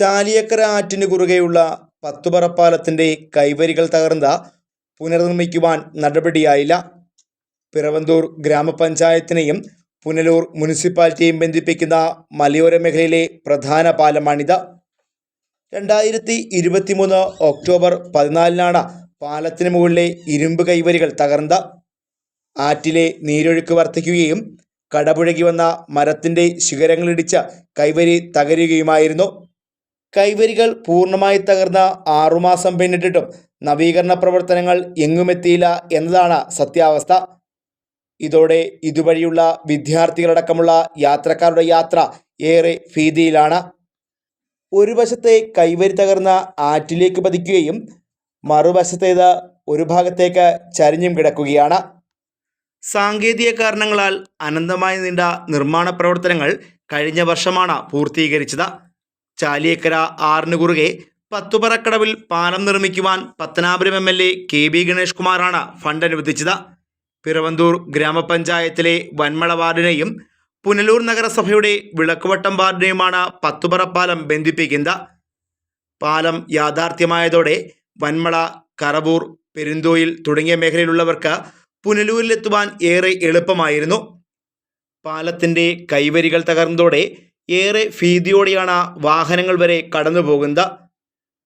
ചാലിയക്കര ആറ്റിന് കുറുകെയുള്ള പത്തുപറപ്പാലത്തിന്റെ കൈവരികൾ തകർന്ന പുനർനിർമ്മിക്കുവാൻ നടപടിയായില്ല. പിറവന്തൂർ ഗ്രാമപഞ്ചായത്തിനെയും പുനലൂർ മുനിസിപ്പാലിറ്റിയെയും ബന്ധിപ്പിക്കുന്ന മലയോര മേഖലയിലെ പ്രധാന പാലമാണിത്. രണ്ടായിരത്തി ഇരുപത്തിമൂന്ന് ഒക്ടോബർ പതിനാലിനാണ് പാലത്തിന് മുകളിലെ ഇരുമ്പ് കൈവരികൾ തകർന്നത്. ആറ്റിലെ നീരൊഴുക്ക് വർദ്ധിക്കുകയും കടപുഴകി വന്ന മരത്തിന്റെ ശിഖരങ്ങളിടിച്ച് കൈവരി തകരുകയുമായിരുന്നു. കൈവരികൾ പൂർണമായി തകർന്ന ആറുമാസം പിന്നിട്ടിട്ടും നവീകരണ പ്രവർത്തനങ്ങൾ എങ്ങുമെത്തിയില്ല എന്നതാണ് സത്യാവസ്ഥ. ഇതോടെ ഇതുവഴിയുള്ള വിദ്യാർത്ഥികളടക്കമുള്ള യാത്രക്കാരുടെ യാത്ര ഏറെ ഭീതിയിലാണ്. ഒരു വശത്തെ കൈവരി തകർന്ന ആറ്റിലേക്ക് പതിക്കുകയും മറുവശത്തേത് ഒരു ഭാഗത്തേക്ക് ചരിഞ്ഞും കിടക്കുകയാണ്. സാങ്കേതിക കാരണങ്ങളാൽ അനന്തമായി നീണ്ട നിർമ്മാണ പ്രവർത്തനങ്ങൾ കഴിഞ്ഞ വർഷമാണ് പൂർത്തീകരിച്ചത്. ചാലിയക്കര ആറിന് കുറുകെ പത്തുപറക്കടവിൽ പാലം നിർമ്മിക്കുവാൻ Pathanapuram M L A K B Ganesh കുമാറാണ് ഫണ്ട് അനുവദിച്ചത്. പിറവന്തൂർ ഗ്രാമപഞ്ചായത്തിലെ വന്മള വാർഡിനെയും പുനലൂർ നഗരസഭയുടെ വിളക്കുവട്ടം വാർഡിനെയുമാണ് പത്തുപറ പാലം ബന്ധിപ്പിക്കുന്നത്. പാലം യാഥാർത്ഥ്യമായതോടെ വന്മള കറവൂർ പെരുന്തോയിൽ തുടങ്ങിയ മേഖലയിലുള്ളവർക്ക് പുനലൂരിലെത്തുവാൻ ഏറെ എളുപ്പമായിരുന്നു. പാലത്തിന്റെ കൈവരികൾ തകർന്നതോടെ ഏറെ ഭീതിയോടെയാണ് വാഹനങ്ങൾ വരെ കടന്നു പോകുന്നത്.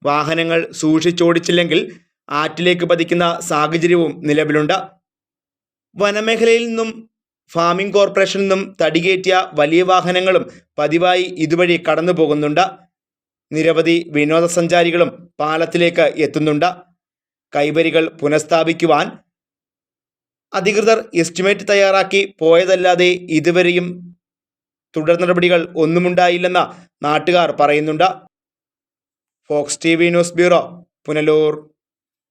വാഹനങ്ങൾ സൂക്ഷിച്ചോടിച്ചില്ലെങ്കിൽ ആറ്റിലേക്ക് പതിക്കുന്ന സാഹചര്യവും നിലവിലുണ്ട്. വനമേഖലയിൽ നിന്നും ഫാമിംഗ് കോർപ്പറേഷനിൽ നിന്നും തടികേറ്റിയ വലിയ വാഹനങ്ങളും പതിവായി ഇതുവഴി കടന്നു പോകുന്നുണ്ട്. നിരവധി വിനോദസഞ്ചാരികളും പാലത്തിലേക്ക് എത്തുന്നുണ്ട്. കൈവരികൾ പുനഃസ്ഥാപിക്കുവാൻ അധികൃതർ എസ്റ്റിമേറ്റ് തയ്യാറാക്കി പോയതല്ലാതെ ഇതുവരെയും തുടർ നടപടികൾ ഒന്നുമുണ്ടായില്ലെന്ന് നാട്ടുകാർ പറയുന്നുണ്ട്. Fox T news bureau Punalur.